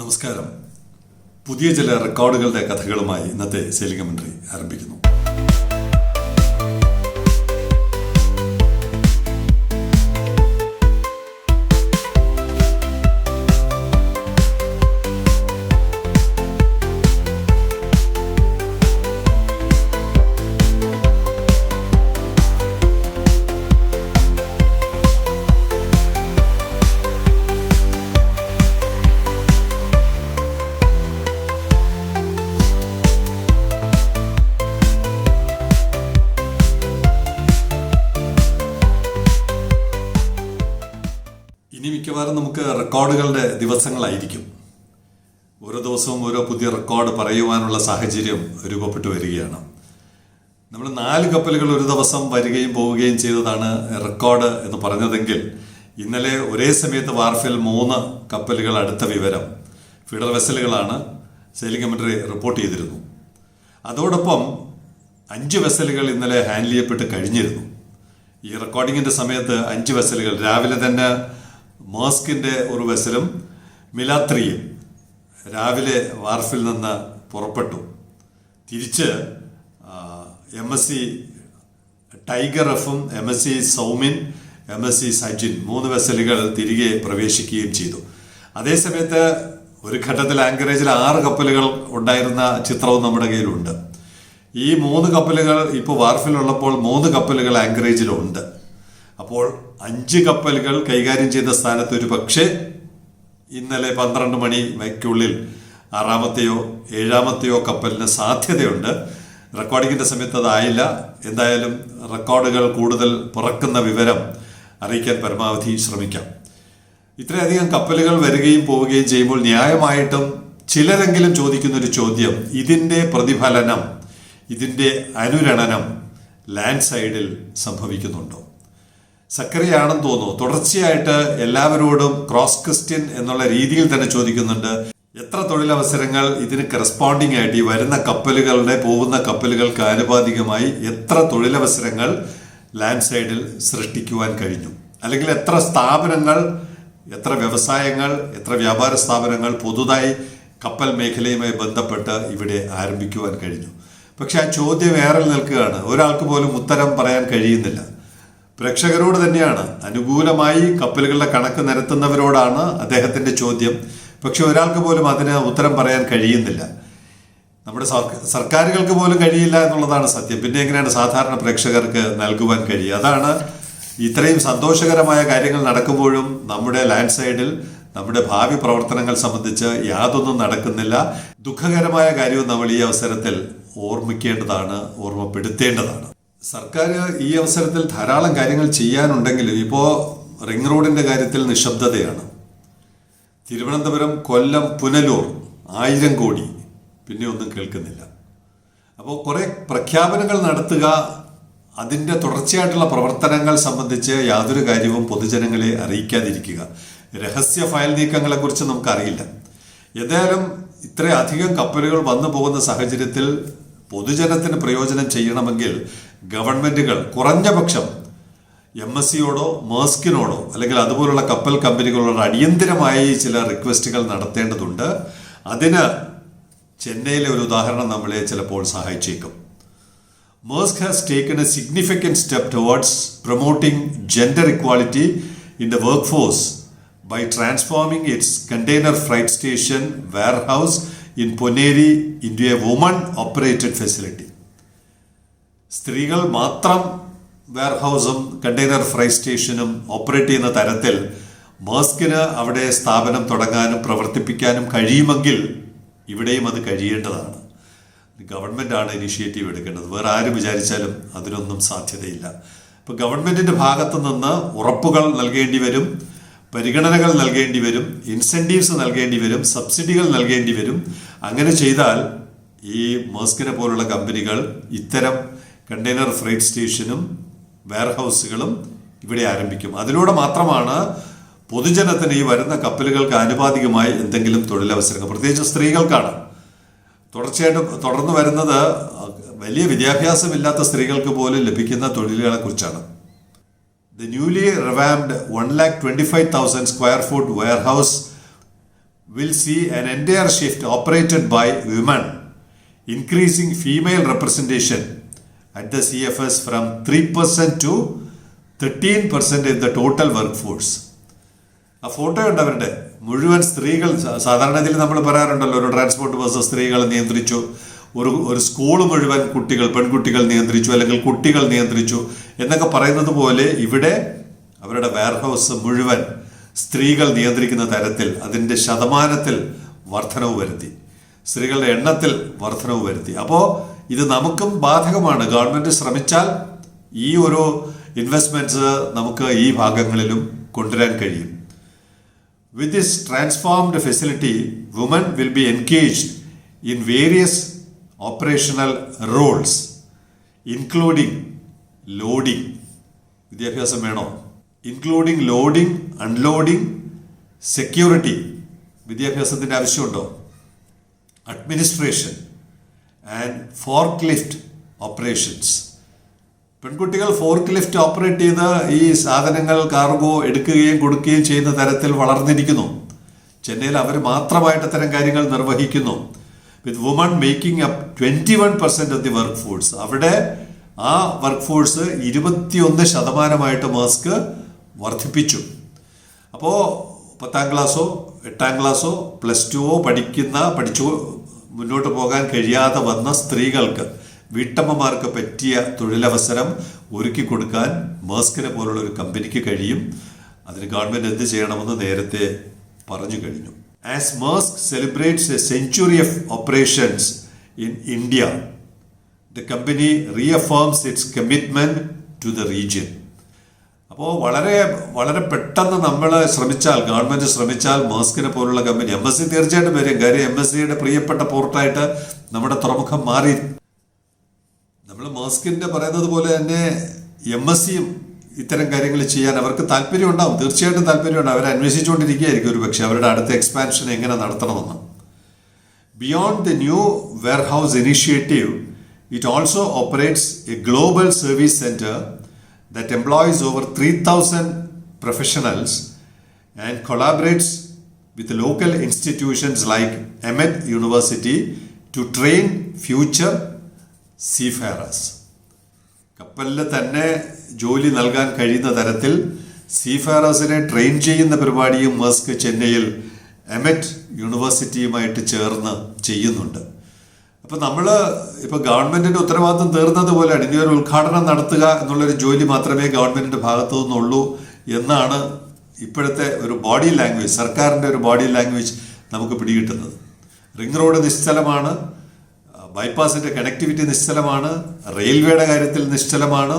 നമസ്കാരം. പുതിയ ചില റെക്കോർഡുകളുടെ കഥകളുമായി ഇന്നത്തെ സെയിലിംഗ് മന്ത്രി ആരംഭിക്കുന്നു. ഇനി മിക്കവാറും നമുക്ക് റെക്കോർഡുകളുടെ ദിവസങ്ങളായിരിക്കും. ഓരോ ദിവസവും ഓരോ പുതിയ റെക്കോർഡ് പറയുവാനുള്ള സാഹചര്യം രൂപപ്പെട്ടു വരികയാണ്. നമ്മൾ നാല് കപ്പലുകൾ ഒരു ദിവസം വരികയും പോവുകയും ചെയ്തതാണ് റെക്കോർഡ് എന്ന് പറഞ്ഞതെങ്കിൽ ഇന്നലെ ഒരേ സമയത്ത് വാർഫിൽ മൂന്ന് കപ്പലുകൾ അടുത്ത വിവരം ഫീഡർ വെസലുകളാണ് സെയിലിംഗ് കമ്മിറ്ററി റിപ്പോർട്ട് ചെയ്തിരുന്നു. അതോടൊപ്പം അഞ്ച് വെസലുകൾ ഇന്നലെ ഹാൻഡിൽ ചെയ്യപ്പെട്ട് കഴിഞ്ഞിരുന്നു. ഈ റെക്കോർഡിങ്ങിന്റെ സമയത്ത് അഞ്ച് വെസലുകൾ രാവിലെ തന്നെ മാസ്കിന്റെ ഒരു വെസലും മിലാത്രിയും രാവിലെ വാർഫിൽ നിന്ന് പുറപ്പെട്ടു. തിരിച്ച് എം എസ് സി ടൈഗർ എഫും എം എസ് സി സൗമിൻ എം എസ് സി സജിൻ മൂന്ന് വെസലുകൾ തിരികെ പ്രവേശിക്കുകയും ചെയ്തു. അതേസമയത്ത് ഒരു ഘട്ടത്തിൽ ആങ്കറേജിൽ ആറ് കപ്പലുകൾ ഉണ്ടായിരുന്ന ചിത്രവും നമ്മുടെ കയ്യിലുണ്ട്. ഈ മൂന്ന് കപ്പലുകൾ ഇപ്പോൾ വാർഫിലുള്ളപ്പോൾ മൂന്ന് കപ്പലുകൾ ആങ്കറേജിലുണ്ട്. അപ്പോൾ അഞ്ച് കപ്പലുകൾ കൈകാര്യം ചെയ്ത സ്ഥാനത്ത് ഒരു പക്ഷേ ഇന്നലെ പന്ത്രണ്ട് മണി വയ്ക്കുള്ളിൽ ആറാമത്തെയോ ഏഴാമത്തെയോ കപ്പലിന് സാധ്യതയുണ്ട്. റെക്കോർഡിങ്ങിന്റെ സമയത്ത് അതായില്ല. എന്തായാലും റെക്കോർഡുകൾ കൂടുതൽ പുറക്കുന്ന വിവരം അറിയിക്കാൻ പരമാവധി ശ്രമിക്കാം. ഇത്രയധികം കപ്പലുകൾ വരികയും പോവുകയും ചെയ്യുമ്പോൾ ന്യായമായിട്ടും ചിലരെങ്കിലും ചോദിക്കുന്ന ഒരു ചോദ്യം ഇതിന്റെ പ്രതിഫലനം ഇതിന്റെ അനുരണനം ലാൻഡ് സൈഡിൽ സംഭവിക്കുന്നുണ്ടോ? സക്കറിയാണെന്ന് തോന്നുന്നു. തുടർച്ചയായിട്ട് എല്ലാവരോടും ക്രോസ് ക്രിസ്ത്യൻ എന്നുള്ള രീതിയിൽ തന്നെ ചോദിക്കുന്നുണ്ട്. എത്ര തൊഴിലവസരങ്ങൾ ഇതിന് കറസ്പോണ്ടിങ് ആയിട്ട് ഈ വരുന്ന കപ്പലുകളുടെ പോകുന്ന കപ്പലുകൾക്ക് ആനുപാതികമായി എത്ര തൊഴിലവസരങ്ങൾ ലാൻഡ് സൈഡിൽ സൃഷ്ടിക്കുവാൻ കഴിഞ്ഞു? അല്ലെങ്കിൽ എത്ര സ്ഥാപനങ്ങൾ എത്ര വ്യവസായങ്ങൾ എത്ര വ്യാപാര സ്ഥാപനങ്ങൾ പുതുതായി കപ്പൽ മേഖലയുമായി ബന്ധപ്പെട്ട് ഇവിടെ ആരംഭിക്കുവാൻ കഴിഞ്ഞു? പക്ഷെ ആ ചോദ്യം ഏറെ നിൽക്കുകയാണ് ഒരാൾക്ക് പോലും ഉത്തരം പറയാൻ കഴിയുന്നില്ല. പ്രേക്ഷകരോട് തന്നെയാണ്. അനുകൂലമായി കപ്പലുകളുടെ കണക്ക് നിരത്തുന്നവരോടാണ് അദ്ദേഹത്തിന്റെ ചോദ്യം. പക്ഷെ ഒരാൾക്ക് പോലും അതിന് ഉത്തരം പറയാൻ കഴിയുന്നില്ല. നമ്മുടെ സർക്കാരുകൾക്ക് പോലും കഴിയില്ല എന്നുള്ളതാണ് സത്യം. പിന്നെ എങ്ങനെയാണ് സാധാരണ പ്രേക്ഷകർക്ക് നൽകുവാൻ കഴിയുക? അതാണ് ഇത്രയും സന്തോഷകരമായ കാര്യങ്ങൾ നടക്കുമ്പോഴും നമ്മുടെ ലാൻഡ് സൈഡിൽ നമ്മുടെ ഭാവി പ്രവർത്തനങ്ങൾ സംബന്ധിച്ച് യാതൊന്നും നടക്കുന്നില്ല. ദുഃഖകരമായ കാര്യവും നമ്മൾ ഈ അവസരത്തിൽ ഓർമ്മിക്കേണ്ടതാണ് ഓർമ്മപ്പെടുത്തേണ്ടതാണ്. സർക്കാർ ഈ അവസരത്തിൽ ധാരാളം കാര്യങ്ങൾ ചെയ്യാനുണ്ടെങ്കിലും ഇപ്പോൾ റിംഗ് റോഡിന്റെ കാര്യത്തിൽ നിശബ്ദതയാണ്. തിരുവനന്തപുരം കൊല്ലം പുനലൂർ ആയിരം കോടി. പിന്നെ ഒന്നും കേൾക്കുന്നില്ല. അപ്പോൾ കുറേ പ്രഖ്യാപനങ്ങൾ നടത്തുക അതിന്റെ തുടർച്ചയായിട്ടുള്ള പ്രവർത്തനങ്ങൾ സംബന്ധിച്ച് യാതൊരു കാര്യവും പൊതുജനങ്ങളെ അറിയിക്കാതിരിക്കുക. രഹസ്യ ഫയൽ നീക്കങ്ങളെക്കുറിച്ച് നമുക്കറിയില്ല. ഏതായാലും ഇത്രയധികം കപ്പലുകൾ വന്നു പോകുന്ന സാഹചര്യത്തിൽ പൊതുജനത്തിന് പ്രയോജനം ചെയ്യണമെങ്കിൽ ഗവൺമെന്റുകൾ കുറഞ്ഞ പക്ഷം എം എസ് സിയോടോ മേസ്കിനോടോ അല്ലെങ്കിൽ അതുപോലുള്ള കപ്പൽ കമ്പനികളോടോ അടിയന്തിരമായി ചില റിക്വസ്റ്റുകൾ നടത്തേണ്ടതുണ്ട്. അതിന് ചെന്നൈയിലെ ഒരു ഉദാഹരണം നമ്മളെ ചിലപ്പോൾ സഹായിച്ചേക്കും. Maersk has taken a significant step towards promoting gender equality in the work force by transforming its container freight station warehouse in Ponneri in a woman operated facility സ്ത്രീകൾ മാത്രം വെയർഹൗസും കണ്ടെയ്നർ ഫ്രൈ സ്റ്റേഷനും ഓപ്പറേറ്റ് ചെയ്യുന്ന തരത്തിൽ മാസ്കിന് അവിടെ സ്ഥാപനം തുടങ്ങാനും പ്രവർത്തിപ്പിക്കാനും കഴിയുമെങ്കിൽ ഇവിടെയും അത് കഴിയേണ്ടതാണ്. ഗവൺമെന്റ് ആണ് ഇനിഷ്യേറ്റീവ് എടുക്കേണ്ടത്. വേറെ ആര് വിചാരിച്ചാലും അതിനൊന്നും സാധ്യതയില്ല. ഇപ്പം ഗവൺമെന്റിന്റെ ഭാഗത്തു നിന്ന് ഉറപ്പുകൾ നൽകേണ്ടി വരും പരിഗണനകൾ നൽകേണ്ടി വരും ഇൻസെന്റീവ്സ് നൽകേണ്ടി വരും സബ്സിഡികൾ നൽകേണ്ടി വരും. അങ്ങനെ ചെയ്താൽ ഈ മോസ്കിനെ പോലുള്ള കമ്പനികൾ ഇത്തരം കണ്ടെയ്നർ ഫ്രൈറ്റ് സ്റ്റേഷനും വെയർഹൗസുകളും ഇവിടെ ആരംഭിക്കും. അതിലൂടെ മാത്രമാണ് പൊതുജനത്തിന് ഈ വരുന്ന കപ്പലുകൾക്ക് ആനുപാതികമായി എന്തെങ്കിലും തൊഴിലവസരങ്ങൾ. പ്രത്യേകിച്ച് സ്ത്രീകൾക്കാണ്. തുടർച്ചയായിട്ടും തുടർന്ന് വരുന്നത് വലിയ വിദ്യാഭ്യാസമില്ലാത്ത സ്ത്രീകൾക്ക് പോലും ലഭിക്കുന്ന തൊഴിലുകളെ കുറിച്ചാണ് the newly revamped one lakh twenty five thousand square foot ware house will see an entire shift operated by women, increasing female representation. At the CFS from 3% to 13% in the total workforce. ആ photo ഉണ്ട് അവരുടെ. മുഴുവൻ സ്ത്രീകൾ സ- നമ്മൾ പറയാറുണ്ടല്ലോ ഒരു transport bus സ്ത്രീകൾ നിയന്ത്രിച്ചു ഒരു ഒരു സ്കൂൾ മുഴുവൻ കുട്ടികൾ പെൺകുട്ടികൾ നിയന്ത്രിച്ചു അല്ലെങ്കിൽ കുട്ടികൾ നിയന്ത്രിച്ചു എന്നൊക്കെ പറയുന്നത് പോലെ ഇവിടെ അവരുടെ വെയർഹൗസ് മുഴുവൻ സ്ത്രീകൾ നിയന്ത്രിക്കുന്ന തരത്തിൽ അതിന്റെ ശതമാനത്തിൽ വർധനവ് വരുത്തി. സ്ത്രീകളുടെ എണ്ണത്തിൽ വർധനവ് വരുത്തി. അപ്പോൾ ഇത് നമുക്കും ബാധകമാണ്. ഗവൺമെന്റ് ശ്രമിച്ചാൽ ഈ ഒരു ഇൻവെസ്റ്റ്മെന്റ്സ് നമുക്ക് ഈ ഭാഗങ്ങളിലും കൊണ്ടുവരാൻ കഴിയും. With this transformed facility women will be engaged in various operational roles including loading വിദ്യാഭ്യാസം വേണോ? ഇൻക്ലൂഡിംഗ് ലോഡിംഗ് അൺലോഡിംഗ് സെക്യൂരിറ്റി വിദ്യാഭ്യാസത്തിന്റെ ആവശ്യമുണ്ടോ? Administration and fork lift operations പെൺകുട്ടികൾ ഫോർക്ക് ലിഫ്റ്റ് ഓപ്പറേറ്റ് ചെയ്ത് ഈ സാധനങ്ങൾ കാർഗോ എടുക്കുകയും കൊടുക്കുകയും ചെയ്യുന്ന തരത്തിൽ വളർന്നിരിക്കുന്നു. ചെന്നൈയിൽ അവർ മാത്രമായിട്ട് അത്തരം കാര്യങ്ങൾ നിർവഹിക്കുന്നു. With women making up twenty one percent of the work force അവിടെ ആ വർക്ക് ഫോഴ്സ് ഇരുപത്തിയൊന്ന് ശതമാനമായിട്ട് മാസ്ക് വർദ്ധിപ്പിച്ചു. അപ്പോൾ പത്താം ക്ലാസ്സോ എട്ടാം ക്ലാസ്സോ പ്ലസ് ടുവോ പഠിക്കുന്ന പഠിച്ചു മുന്നോട്ട് പോകാൻ കഴിയാതെ വന്ന സ്ത്രീകൾക്ക് വീട്ടമ്മമാർക്ക് പറ്റിയ തൊഴിലവസരം ഒരുക്കി കൊടുക്കാൻ മേസ്കിനെ പോലുള്ള ഒരു കമ്പനിക്ക് കഴിയും. അതിന് ഗവൺമെന്റ് എന്ത് ചെയ്യണമെന്ന് നേരത്തെ പറഞ്ഞു കഴിഞ്ഞു. As Maersk celebrates a century of operations in India the company reaffirms its commitment to the region അപ്പോൾ വളരെ വളരെ പെട്ടെന്ന് നമ്മൾ ശ്രമിച്ചാൽ ഗവൺമെന്റ് ശ്രമിച്ചാൽ മാസ്കിനെ പോലുള്ള കമ്പനി എം എസ് സി തീർച്ചയായിട്ടും വരും. കാര്യം എം എസ് സിയുടെ പ്രിയപ്പെട്ട പോർട്ടായിട്ട് നമ്മുടെ തുറമുഖം മാറി. നമ്മൾ മാസ്കിന്റെ പറയുന്നത് പോലെ തന്നെ എം എസ് സിയും ഇത്തരം കാര്യങ്ങൾ ചെയ്യാൻ അവർക്ക് താല്പര്യം ഉണ്ടാവും തീർച്ചയായിട്ടും താല്പര്യമുണ്ട് അവർ അന്വേഷിച്ചുകൊണ്ടിരിക്കുകയായിരിക്കും ഒരു പക്ഷേ അവരുടെ അടുത്ത എക്സ്പാൻഷൻ എങ്ങനെ നടത്തണമെന്ന്. Beyond the new warehouse initiative it also operates a global service center that employs over 3,000 professionals and collaborates with local institutions like Ahmed University to train future seafarers. കപ്പലിൽ തന്നെ ജോലി നൽകാൻ കഴിയുന്ന തരത്തിൽ സീഫാറസിനെ ട്രെയിൻ ചെയ്യുന്ന പരിപാടിയും മസ്ക് ചെന്നൈയിൽ എമറ്റ് യൂണിവേഴ്സിറ്റിയുമായിട്ട് ചേർന്ന് ചെയ്യുന്നുണ്ട് അപ്പോൾ നമ്മൾ ഇപ്പൊ ഗവൺമെന്റിന്റെ ഉത്തരവാദിത്വം തീർന്നത് പോലെ ഇനി ഒരു ഉദ്ഘാടനം നടത്തുക എന്നുള്ളൊരു ജോലി മാത്രമേ ഗവൺമെന്റിന്റെ ഭാഗത്തു നിന്നുള്ളൂ എന്നാണ് ഇപ്പോഴത്തെ ഒരു ബോഡി ലാംഗ്വേജ് സർക്കാരിന്റെ ഒരു ബോഡി ലാംഗ്വേജ് നമുക്ക് പിടികിട്ടുന്നത്. റിംഗ് റോഡ് നിശ്ചലമാണ് ബൈപ്പാസിന്റെ കണക്ടിവിറ്റി നിശ്ചലമാണ് റെയിൽവേയുടെ കാര്യത്തിൽ നിശ്ചലമാണ്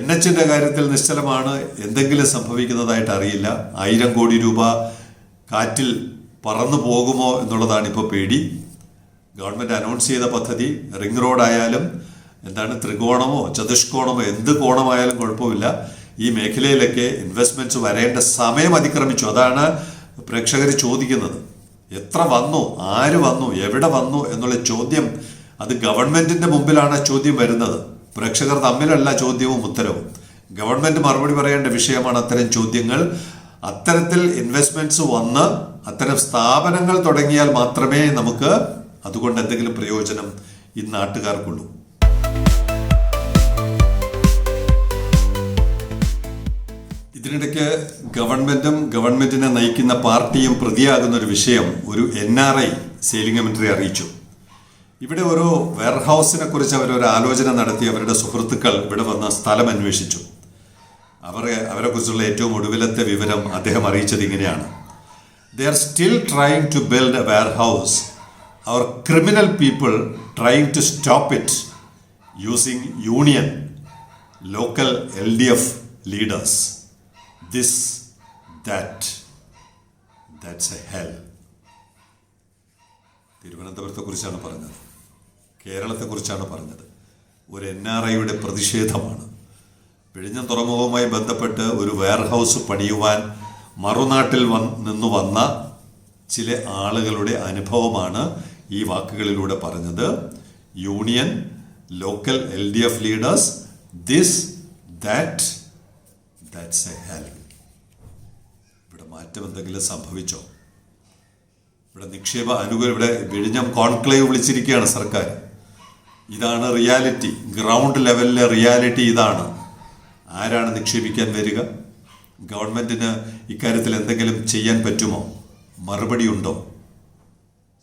എൻ എച്ചിന്റെ കാര്യത്തിൽ നിശ്ചലമാണ് എന്തെങ്കിലും സംഭവിക്കുന്നതായിട്ട് അറിയില്ല. ആയിരം കോടി രൂപ കാറ്റിൽ പറന്നു പോകുമോ എന്നുള്ളതാണ് ഇപ്പോൾ പേടി. ഗവൺമെന്റ് അനൗൺസ് ചെയ്ത പദ്ധതി റിംഗ് റോഡായാലും എന്താണ് ത്രികോണമോ ചതുഷ്കോണമോ എന്ത് കോണമായാലും കുഴപ്പമില്ല. ഈ മേഖലയിലൊക്കെ ഇൻവെസ്റ്റ്മെന്റ്സ് വരേണ്ട സമയം അതിക്രമിച്ചു. അതാണ് പ്രേക്ഷകർ ചോദിക്കുന്നത്. എത്ര വന്നു? ആര് വന്നു? എവിടെ വന്നു? എന്നുള്ള ചോദ്യം അത് ഗവൺമെന്റിന്റെ മുമ്പിലാണ് ചോദ്യം വരുന്നത്. പ്രേക്ഷകർ തമ്മിലല്ല ചോദ്യവും ഉത്തരവും. ഗവൺമെന്റ് മറുപടി പറയേണ്ട വിഷയമാണ് അത്തരം ചോദ്യങ്ങൾ. അത്തരത്തിൽ ഇൻവെസ്റ്റ്മെന്റ്സ് വന്ന് അത്തരം സ്ഥാപനങ്ങൾ തുടങ്ങിയാൽ മാത്രമേ നമുക്ക് അതുകൊണ്ട് എന്തെങ്കിലും പ്രയോജനം ഈ നാട്ടുകാർക്കുള്ളൂ. ഇതിനിടയ്ക്ക് ഗവൺമെന്റും ഗവൺമെന്റിനെ നയിക്കുന്ന പാർട്ടിയും പ്രതിയാകുന്ന ഒരു വിഷയം ഒരു എൻ ആർ ഐ സെയിലിംഗ് മന്ത്രി അറിയിച്ചു. ഇവിടെ ഒരു വെയർഹൗസിനെ കുറിച്ച് അവർ ഒരു ആലോചന നടത്തി അവരുടെ സുഹൃത്തുക്കൾ ഇവിടെ വന്ന സ്ഥലം അന്വേഷിച്ചു. അവരെ കുറിച്ചുള്ള ഏറ്റവും ഒടുവിലത്തെ വിവരം അദ്ദേഹം അറിയിച്ചത് ഇങ്ങനെയാണ്. They are still trying to build a warehouse our criminal people try to stop it using union local L D F leaders this that that's a hell തിരുവനന്തപുരത്തെക്കുറിച്ചാണ് പറഞ്ഞത്. കേരളത്തെക്കുറിച്ചാണ് പറഞ്ഞത്. ഒരു എൻ ആർ ഐയുടെ പ്രതിഷേധമാണ്. വിഴിഞ്ഞം തുറമുഖവുമായി ബന്ധപ്പെട്ട് ഒരു വെയർഹൗസ് പണിയുവാൻ മറുനാട്ടിൽ വന്ന് നിന്ന് വന്ന ചില ആളുകളുടെ അനുഭവമാണ് ഈ വാക്കുകളിലൂടെ പറഞ്ഞത് union local L D F leaders this that that's a hell. ഇവിടെ മാറ്റം എന്തെങ്കിലും സംഭവിച്ചോ? ഇവിടെ നിക്ഷേപ അനുകൂല ഇവിടെ വിഴിഞ്ഞം കോൺക്ലേവ് വിളിച്ചിരിക്കുകയാണ് സർക്കാർ. ഇതാണ് റിയാലിറ്റി. ഗ്രൗണ്ട് ലെവലിലെ റിയാലിറ്റി ഇതാണ്. ആരാണ് നിക്ഷേപിക്കാൻ വരിക? ഗവൺമെന്റിന് ഇക്കാര്യത്തിൽ എന്തെങ്കിലും ചെയ്യാൻ പറ്റുമോ? മറുപടി ഉണ്ടോ?